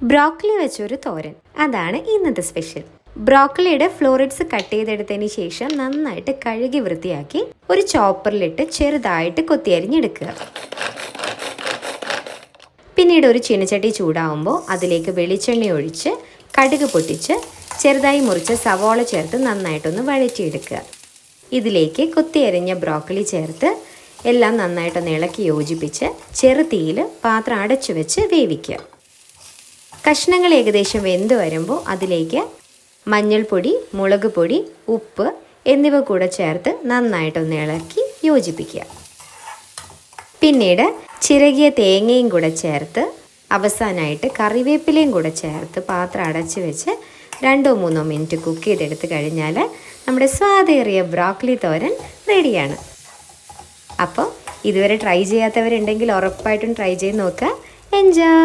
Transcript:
Broccoli വെച്ചൊരു തോരൻ. അതാണ് ഇന്നത്തെ സ്പെഷ്യൽ. ബ്രോക്കലിയുടെ ഫ്ലോറിഡ്സ് കട്ട് ചെയ്തെടുത്തതിന് ശേഷം നന്നായിട്ട് കഴുകി വൃത്തിയാക്കി ഒരു ചോപ്പറിലിട്ട് ചെറുതായിട്ട് കൊത്തിയരിഞ്ഞെടുക്കുക. പിന്നീട് ഒരു ചീനച്ചട്ടി ചൂടാവുമ്പോൾ അതിലേക്ക് വെളിച്ചെണ്ണ ഒഴിച്ച് കടുക് പൊട്ടിച്ച് ചെറുതായി മുറിച്ച സവോള ചേർത്ത് നന്നായിട്ടൊന്ന് വഴറ്റിയെടുക്കുക. ഇതിലേക്ക് കൊത്തിയരിഞ്ഞ ബ്രോക്കലി ചേർത്ത് എല്ലാം നന്നായിട്ടൊന്ന് ഇളക്കി യോജിപ്പിച്ച് ചെറുതീയിൽ പാത്രം അടച്ചു വെച്ച് വേവിക്കുക. കഷ്ണങ്ങൾ ഏകദേശം വെന്ത് വരുമ്പോൾ അതിലേക്ക് മഞ്ഞൾപ്പൊടി മുളക് പൊടി ഉപ്പ് എന്നിവ കൂടെ ചേർത്ത് നന്നായിട്ടൊന്ന് ഇളക്കി യോജിപ്പിക്കുക. പിന്നീട് ചിരകിയ തേങ്ങയും കൂടെ ചേർത്ത് അവസാനമായിട്ട് കറിവേപ്പിലയും കൂടെ ചേർത്ത് പാത്രം അടച്ച് വെച്ച് രണ്ടോ മൂന്നോ മിനിറ്റ് കുക്ക് ചെയ്തെടുത്ത് കഴിഞ്ഞാൽ നമ്മുടെ സ്വാദേറിയ ബ്രോക്കലി തോരൻ റെഡിയാണ്. അപ്പോൾ ഇതുവരെ ട്രൈ ചെയ്യാത്തവരുണ്ടെങ്കിൽ ഉറപ്പായിട്ടും ട്രൈ ചെയ്ത് നോക്കുക. എൻജോയ്!